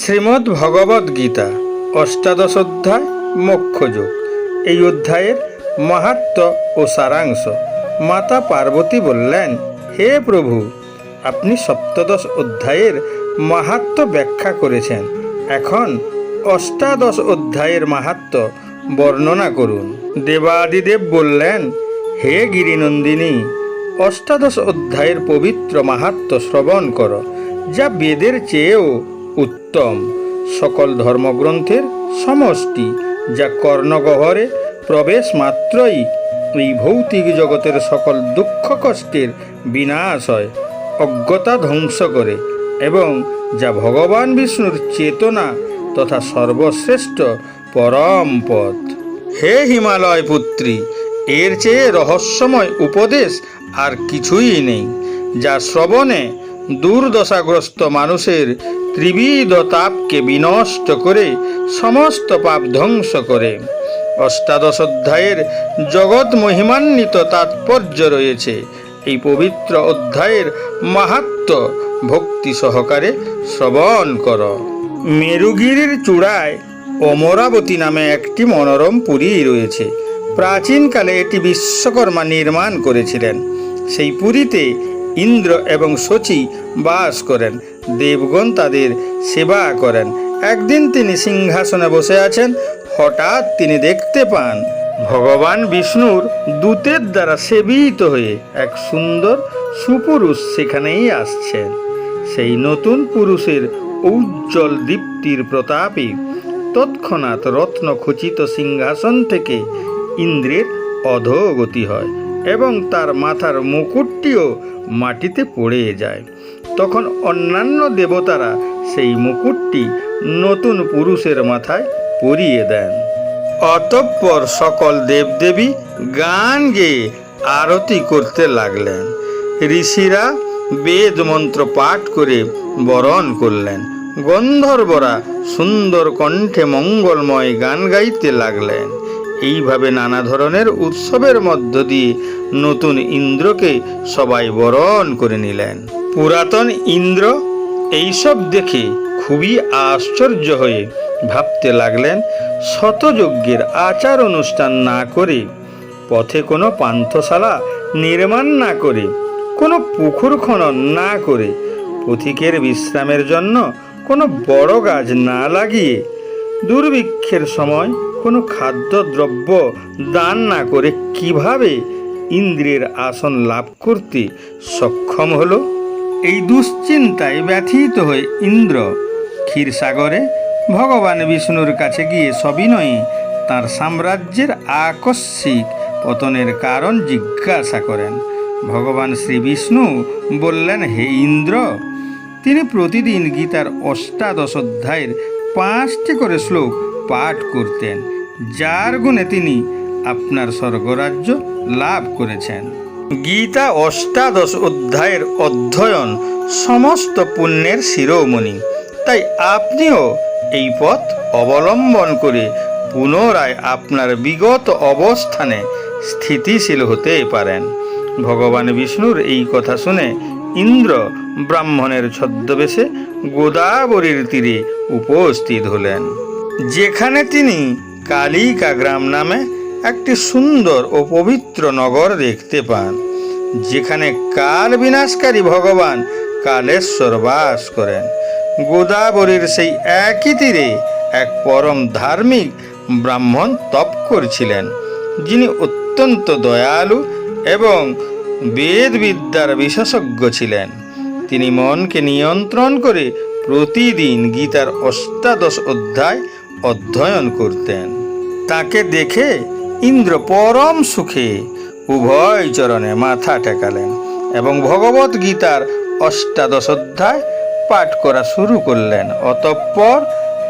শ্রীমদ্ ভগবদ গীতা অষ্টাদশ অধ্যায়, মোক্ষযোগ। এই অধ্যায়ের মাহাত্ম ও সারাংশ মাতা পার্বতী বললেন, হে প্রভু, আপনি সপ্তদশ অধ্যায়ের মাহাত্ম ব্যাখ্যা করেছেন। এখন অষ্টাদশ অধ্যায়ের মাহাত্ম বর্ণনা করুন। দেবাদিদেব বললেন, হে গিরিনন্দিনী, অষ্টাদশ অধ্যায়ের পবিত্র মাহাত্ম শ্রবণ করো, যা বেদের চেয়েও উত্তম। সকল ধর্মগ্রন্থের সমষ্টি যা কর্ণগহরে প্রবেশ মাত্রই এই ভৌতিক জগতের সকল দুঃখ কষ্টের বিনাশ হয়, অজ্ঞতা ধ্বংস করে এবং যা ভগবান বিষ্ণুর চেতনা তথা সর্বশ্রেষ্ঠ পরম পথ। হে হিমালয় পুত্রী, এর চেয়ে রহস্যময় উপদেশ আর কিছুই নেই, যা শ্রবণে দুর্দশাগ্রস্ত মানুষের ত্রিবিধ তাপকে বিনষ্ট করে সমস্ত পাপ ধ্বংস করে। অষ্টাদশ অধ্যায়ের জগৎ মহিমান্বিত তাৎপর্য রয়েছে। এই পবিত্র অধ্যায়ের মাহাত্ম ভক্তি সহকারে শ্রবণ কর। মেরুগিরির চূড়ায় অমরাবতী নামে একটি মনোরম পুরী রয়েছে। প্রাচীনকালে এটি বিশ্বকর্মা নির্মাণ করেছিলেন। সেই পুরীতে ইন্দ্র এবং শচী বাস করেন। দেবগণ তাদের সেবা করেন। একদিন তিনি সিংহাসনে বসে আছেন, হঠাৎ তিনি দেখতে পান ভগবান বিষ্ণুর দূতের দ্বারা সেবিত হয়ে এক সুন্দর সুপুরুষ সেখানেই আসছেন। সেই নতুন পুরুষের উজ্জ্বল দীপ্তির প্রতাপে তৎক্ষণাৎ রত্ন খচিত সিংহাসন থেকে ইন্দ্রের অধোগতি হয় এবং তার মাথার মুকুটটিও মাটিতে পড়ে যায়। তখন অন্যান্য দেবতারা সেই মুকুটটি নতুন পুরুষের মাথায় পরিয়ে দেন। অতঃপর সকল দেবদেবী গান গেয়ে আরতি করতে লাগলেন। ঋষিরা বেদ মন্ত্র পাঠ করে বরণ করলেন। গন্ধর্বরা সুন্দর কণ্ঠে মঙ্গলময় গান গাইতে লাগলেন। এইভাবে নানা ধরনের উৎসবের মধ্য দিয়ে নতুন ইন্দ্রকে সবাই বরণ করে নিলেন। পুরাতন ইন্দ্র এইসব দেখে খুবই আশ্চর্য হয়ে ভাবতে লাগলেন, শতযজ্ঞের আচার অনুষ্ঠান না করে, পথে কোনো পান্থশালা নির্মাণ না করে, কোনো পুকুর খনন না করে, পথিকের বিশ্রামের জন্য কোনো বড় গাছ না লাগিয়ে, দুর্ভিক্ষের সময় কোনো খাদ্যদ্রব্য দান না করে কীভাবে ইন্দ্রের আসন লাভ করতে সক্ষম হলো? এই দুশ্চিন্তায় ব্যথিত হয়ে ইন্দ্র ক্ষীরসাগরে ভগবান বিষ্ণুর কাছে গিয়ে সবিনয়ে তার সাম্রাজ্যের আকস্মিক পতনের কারণ জিজ্ঞাসা করেন। ভগবান শ্রী বিষ্ণু বললেন, হে ইন্দ্র, তিনি প্রতিদিন গীতার অষ্টাদশ অধ্যায়ের পাঁচটি করে শ্লোক পাঠ করতেন, যার গুণে তিনি আপনার স্বর্গরাজ্য লাভ করেছেন। গীতা অষ্টাদশ অধ্যায়ের অধ্যয়ন সমস্ত পুণ্যের শিরোমণি। তাই আপনিও এই পথ অবলম্বন করে পুনরায় আপনার বিগত অবস্থানে স্থিতিশীল হতে পারেন। ভগবান বিষ্ণুর এই কথা শুনে ইন্দ্র ব্রাহ্মণের ছদ্মবেশে গোদাবরীর তীরে উপস্থিত হলেন। যেখানে তিনি কালিকা গ্রাম নামে একটি সুন্দর ও পবিত্র নগর দেখতে পান, যেখানে কাল বিনাশকারী ভগবান কালেশ্বর বাস করেন। গোদাবরীর সেই একই তীরে এক পরম ধার্মিক ব্রাহ্মণ তপ করছিলেন, যিনি অত্যন্ত দয়ালু এবং বেদবিদ্যার বিশেষজ্ঞ ছিলেন। তিনি মনকে নিয়ন্ত্রণ করে প্রতিদিন গীতার অষ্টাদশ অধ্যায় অধ্যয়ন করতেন। তাকে দেখে ইন্দ্র পরম সুখে উভয় চরণে মাথা টেকালেন এবং ভগবত গীতার অষ্টাদশ অধ্যায় পাঠ করা শুরু করলেন। অতঃপর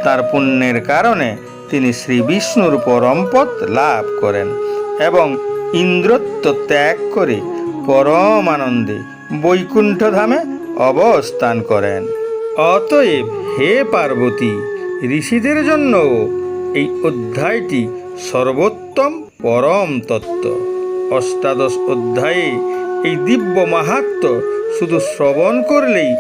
তার পুণ্যের কারণে তিনি শ্রী বিষ্ণুর পরমপদ লাভ করেন এবং ইন্দ্রত্ব ত্যাগ করে পরম আনন্দে বৈকুণ্ঠ ধামে অবস্থান করেন। অতএব হে পার্বতী, ঋষিদের জন্য এই অধ্যায়টি সর্বোত্তম পরম তত্ত্ব। অষ্টাদশ অধ্যায়ে এই দিব্য মাহাত্ম শুধু শ্রবণ করলেই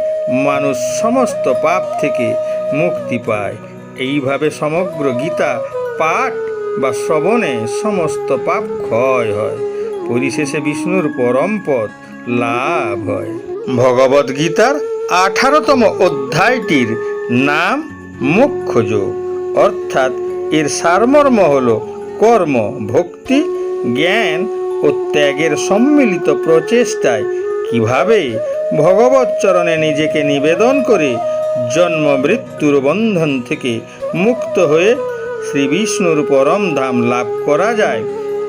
মানুষ সমস্ত পাপ থেকে মুক্তি পায়। এইভাবে সমগ্র গীতা পাঠ বা শ্রবণে সমস্ত পাপ ক্ষয় হয়। পরিশেষে বিষ্ণুর পরম পদ লাভ হয়। ভগবদ গীতার আঠারোতম অধ্যায়টির নাম মুখ্যযোগ অর্থাৎ এর সারমর্ম হল কর্ম, ভক্তি, জ্ঞান ও ত্যাগের সম্মিলিত প্রচেষ্টায় কীভাবে ভগবত চরণে নিজেকে নিবেদন করে জন্ম মৃত্যুর বন্ধন থেকে মুক্ত হয়ে শ্রী বিষ্ণুর পরম ধাম লাভ করা যায়,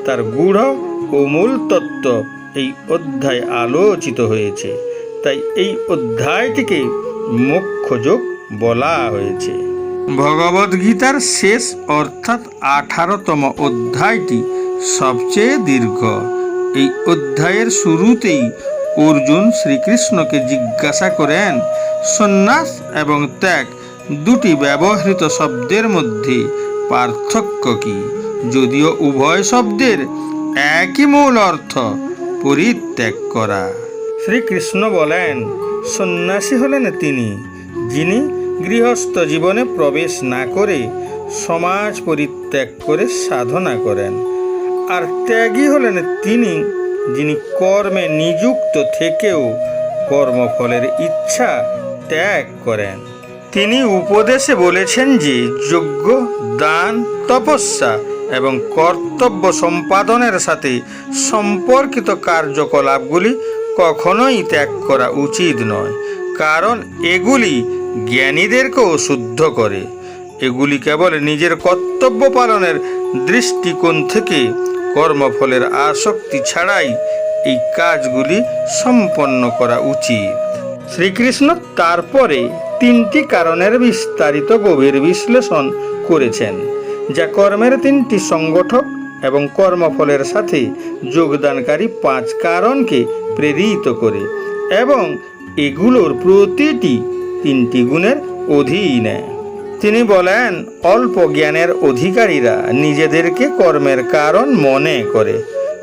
তার গূঢ় ও মূল তত্ত্ব এই অধ্যায় আলোচিত হয়েছে। তাই এই অধ্যায়টিকে মুখ্যযোগ বলা হয়েছে। ভগবদ গীতার শেষ অর্থাৎ আঠারোতম অধ্যায়টি সবচেয়ে দীর্ঘ। এই অধ্যায়ের শুরুতেই অর্জুন শ্রীকৃষ্ণকে জিজ্ঞাসা করেন, সন্ন্যাস এবং ত্যাগ দুটি ব্যবহৃত শব্দের মধ্যে পার্থক্য কি? যদিও উভয় শব্দের একই মূল অর্থ, পরিত্যাগ করা। শ্রীকৃষ্ণ বলেন, সন্ন্যাসী হলেন তিনি, যিনি গৃহস্থ জীবনে প্রবেশ না করে সমাজ পরিত্যাগ করে সাধনা করেন। আর ত্যাগী হলেন তিনি, যিনি কর্মে নিযুক্ত থেকেও কর্মফলের ইচ্ছা ত্যাগ করেন। তিনি উপদেশে বলেছেন যে, যজ্ঞ, দান, তপস্যা এবং কর্তব্য সম্পাদনের সাথে সম্পর্কিত কার্যকলাপগুলি কখনোই ত্যাগ করা উচিত নয়। কারণ এগুলি জ্ঞানীদেরকেও শুদ্ধ করে। এগুলি কেবল নিজের কর্তব্য পালনের দৃষ্টিকোণ থেকে কর্মফলের আসক্তি ছাড়াই এই কাজগুলি সম্পন্ন করা উচিত। শ্রীকৃষ্ণ তারপরে তিনটি কারণের বিস্তারিত গভীর বিশ্লেষণ করেছেন, যা কর্মের তিনটি সংগঠক এবং কর্মফলের সাথে যোগদানকারী পাঁচ কারণকে প্রেরিত করে এবং এগুলোর প্রতিটি তিনটি গুণের অধীনে। তিনি বলেন, অল্প জ্ঞানের অধিকারীরা নিজেদেরকে কর্মের কারণ মনে করে,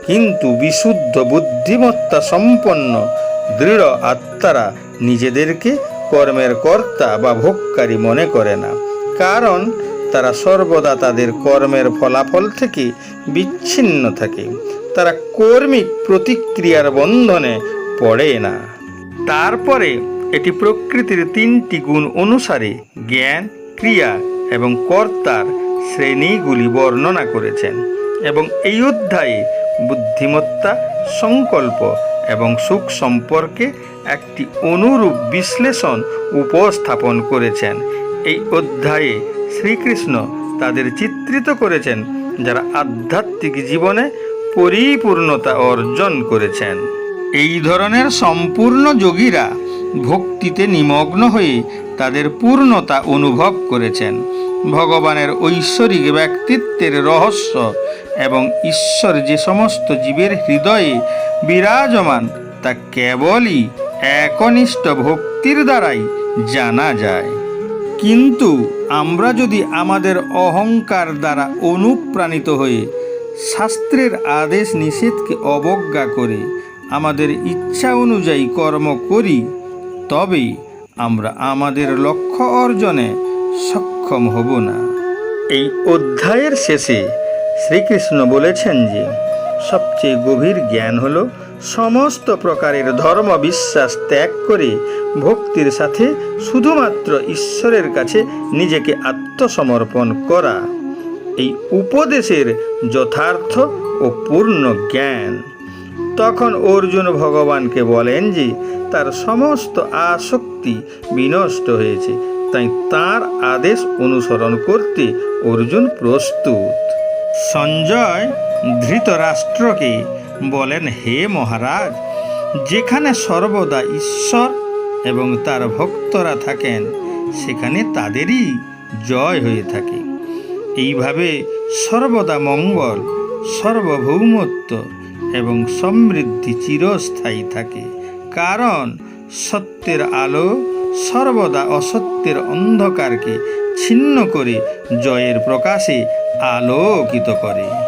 কিন্তু বিশুদ্ধ বুদ্ধিমত্তা সম্পন্ন, দৃঢ় আত্মারা নিজেদেরকে কর্মের কর্তা বা ভোগকারী মনে করে না, কারণ তারা সর্বদা তাদের কর্মের ফলাফল থেকে বিচ্ছিন্ন থাকে, তারা কর্মিক প্রতিক্রিয়ার বন্ধনে পড়ে না। তারপরে এটি প্রকৃতির তিনটি গুণ অনুসারে জ্ঞান, ক্রিয়া এবং কর্তার শ্রেণীগুলি বর্ণনা করেছেন এবং এই অধ্যায়ে বুদ্ধিমত্তা, সংকল্প এবং সুখ সম্পর্কে একটি অনুরূপ বিশ্লেষণ উপস্থাপন করেছেন। এই অধ্যায়ে শ্রীকৃষ্ণ তাদের চিত্রিত করেছেন, যারা আধ্যাত্মিক জীবনে পরিপূর্ণতা অর্জন করেছেন। এই ধরনের সম্পূর্ণ যোগীরা ভক্তিতে নিমগ্ন হয়ে তাদের পূর্ণতা অনুভব করেছেন। ভগবানের ঐশ্বরিক ব্যক্তিত্বের রহস্য এবং ঈশ্বর যে সমস্ত জীবের হৃদয়ে বিরাজমান, তা কেবলই একনিষ্ঠ ভক্তির দ্বারাই জানা যায়। কিন্তু আমরা যদি আমাদের অহংকার দ্বারা অনুপ্রাণিত হয়ে শাস্ত্রের আদেশ নিষেধকে অবজ্ঞা করে, আমাদের ইচ্ছা অনুযায়ী কর্ম করি তবে আমরা আমাদের লক্ষ্য অর্জনে সক্ষম হব না। এই অধ্যায়ের শেষে শ্রীকৃষ্ণ বলেছেন যে, সবচেয়ে গভীর জ্ঞান হল সমস্ত প্রকারের ধর্ম বিশ্বাস ত্যাগ করে ভক্তির সাথে শুধুমাত্র ঈশ্বরের কাছে নিজেকে আত্মসমর্পণ করা। এই উপদেশের যথার্থ ও পূর্ণ জ্ঞান। তখন অর্জুন ভগবানকে বলেন যে, তার সমস্ত আসক্তি বিনষ্ট হয়েছে। তাই তার আদেশ অনুসরণ করতে অর্জুন প্রস্তুত। সঞ্জয় ধৃতরাষ্ট্রকে বলেন, হে মহারাজ, যেখানে সর্বদা ঈশ্বর এবং তার ভক্তরা থাকেন, সেখানে তাদেরই জয় হয়ে থাকে। এইভাবে সর্বদা মঙ্গল, সার্বভৌমত্ব এবং সমৃদ্ধি চিরস্থায়ী থাকে। কারণ সত্যের আলো সর্বদা অসত্যের অন্ধকারকে ছিন্ন করে জয়ের প্রকাশে আলোকিত করে।